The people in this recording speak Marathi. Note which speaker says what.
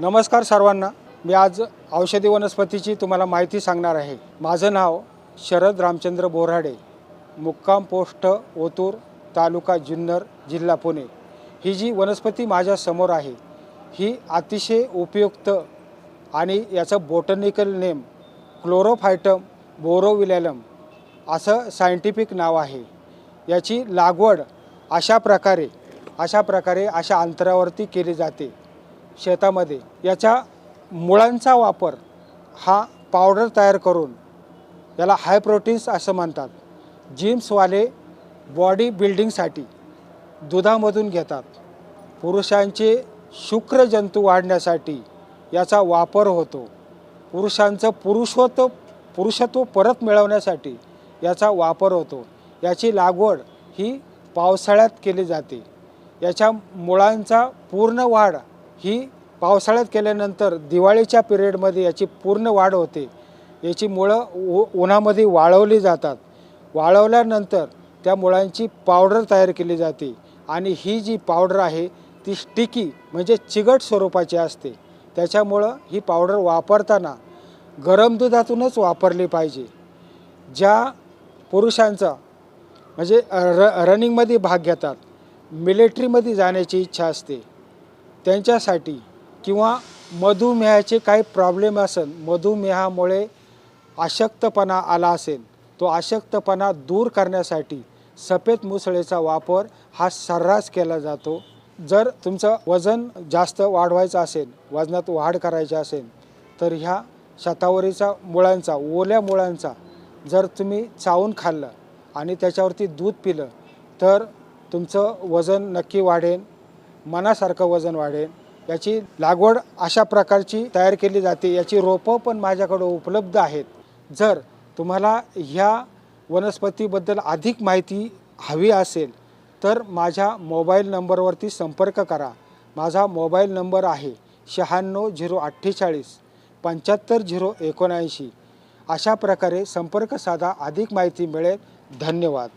Speaker 1: नमस्कार सर्वांना. मी आज औषधी वनस्पतीची तुम्हाला माहिती सांगणार आहे. माझं नाव शरद रामचंद्र बोराडे. मुक्काम पोस्ट ओतूर तालुका जुन्नर जिल्हा पुणे. ही जी वनस्पती माझ्यासमोर आहे ही अतिशय उपयुक्त आणि याचं बोटनिकल नेम क्लोरोफायटम बोरोविलॅलम असं सायंटिफिक नाव आहे. याची लागवड अशा प्रकारे अशा प्रकारे अशा अंतरावरती केली जाते. शेतामध्ये. याच्या मुळांचा वापर हा पावडर तयार करून याला हाय प्रोटीन्स असं म्हणतात. जिम्सवाले बॉडी बिल्डिंगसाठी दुधामधून घेतात. पुरुषांचे शुक्रजंतू वाढण्यासाठी याचा वापर होतो. पुरुषांचं पुरुषत्व पुरुषत्व परत मिळवण्यासाठी याचा वापर होतो. याची लागवड ही पावसाळ्यात केली जाते. याच्या मुळांचा पूर्ण वाढ ही पावसाळ्यात केल्यानंतर दिवाळीच्या पिरियडमध्ये याची पूर्ण वाढ होते. याची मुळं उ उन्हामध्ये वाळवली जातात. वाळवल्यानंतर त्या मुळांची पावडर तयार केली जाते आणि ही जी पावडर आहे ती स्टिकी म्हणजे चिगट स्वरूपाची असते. त्याच्यामुळं ही पावडर वापरताना गरम दुधातूनच वापरली पाहिजे. ज्या पुरुषांचा म्हणजे र रनिंगमध्ये भाग घेतात मिलिटरीमध्ये जाण्याची इच्छा असते. त्यांच्यासाठी किंवा मधुमेहाचे काही प्रॉब्लेम असेल मधुमेहामुळे अशक्तपणा आला असेल तो अशक्तपणा दूर करण्यासाठी सफेद मुसळेचा वापर हा सर्रास केला जातो. जर तुमचं वजन जास्त वाढवायचं असेल वजनात वाढ करायची असेल तर ह्या शतावरीचा मुळांचा ओल्या मुळांचा जर तुम्ही चावून खाल्लं आणि त्याच्यावरती दूध पिलं तर तुमचं वजन नक्की वाढेल. मनासारखं वजन वाढेल. याची लागवड अशा प्रकारची तयार केली जाते. याची रोपं पण माझ्याकडं उपलब्ध आहेत. जर तुम्हाला ह्या वनस्पतीबद्दल अधिक माहिती हवी असेल तर माझ्या मोबाईल नंबरवरती संपर्क करा. माझा मोबाईल नंबर आहे शहाण्णव झिरो अठ्ठेचाळीस पंच्याहत्तर झिरो एकोणऐंशी. अशा प्रकारे संपर्क साधा. अधिक माहिती मिळेल. धन्यवाद.